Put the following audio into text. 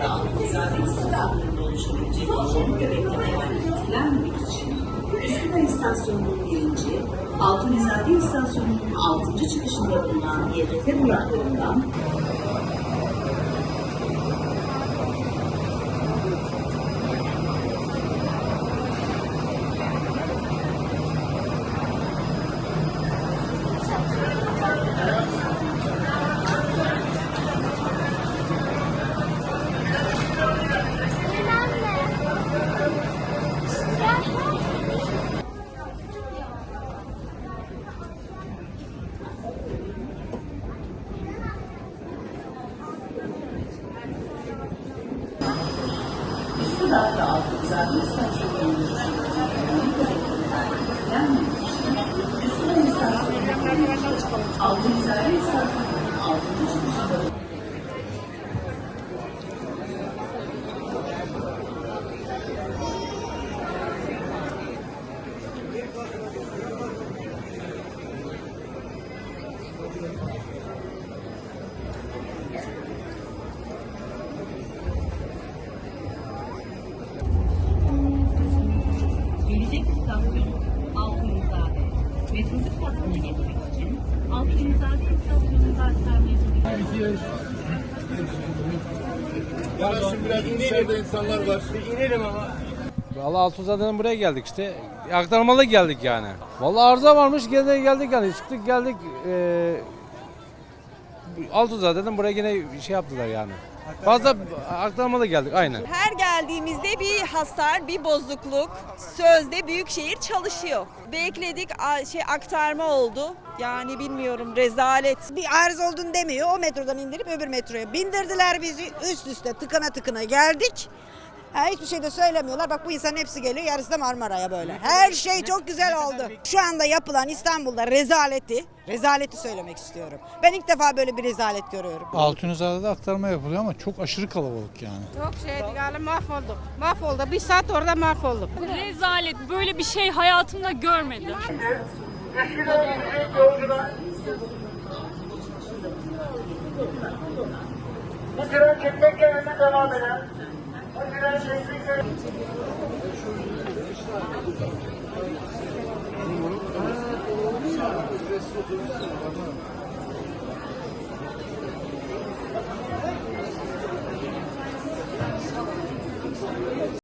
ve Altınizade istasyonlarında oluşabilecek yolların göbeklemeyen etkilenmemek için Üsküdar istasyonunun birinci, Altınizade istasyonunun altıncı çıkışında bulunan YTF duraklarından Üsküdar ve Altınizade istasyonlarının yoğun göbeklemeyen etkilenmemek için Üsküdar istasyonunun birinci, Altınizade istasyonunun altıncı istasyon Altınizade. Metrobüs hattına geçmek için Altınizade istasyonunda aktarmaya çalışıyoruz. Ya şimdi biraz dışarıda insanlar var. Valla Altunzade'den buraya geldik işte. Aktarmalı geldik yani. Valla arıza varmış gene geldik yani. Çıktık geldik. Ee, Altunzade'den buraya yine şey yaptılar yani. Fazla aktarmalı geldik aynen. Her geldiğimizde bir hasar, bir bozukluk. Sözde Büyükşehir çalışıyor. Bekledik şey aktarma oldu. Yani bilmiyorum rezalet. bir arız olduğunu demiyor. O metrodan indirip öbür metroya bindirdiler bizi. Üst üste tıkana tıkına geldik. Ha, hiçbir şey de söylemiyorlar. Bak bu insanın hepsi geliyor. Yarısı da Marmara'ya böyle. Her şey çok güzel oldu. Şu anda yapılan İstanbul'da rezaleti, rezaleti söylemek istiyorum. Ben ilk defa böyle bir rezalet görüyorum. Altunizade'de aktarma yapılıyor ama çok aşırı kalabalık yani. Çok şeydi yani mahvolduk. Mahvoldu. Bir saat orada mahvolduk. Rezalet. Böyle bir şey hayatımda görmedim. Bu tren çekmek yerine devam eden. Çekmek yerine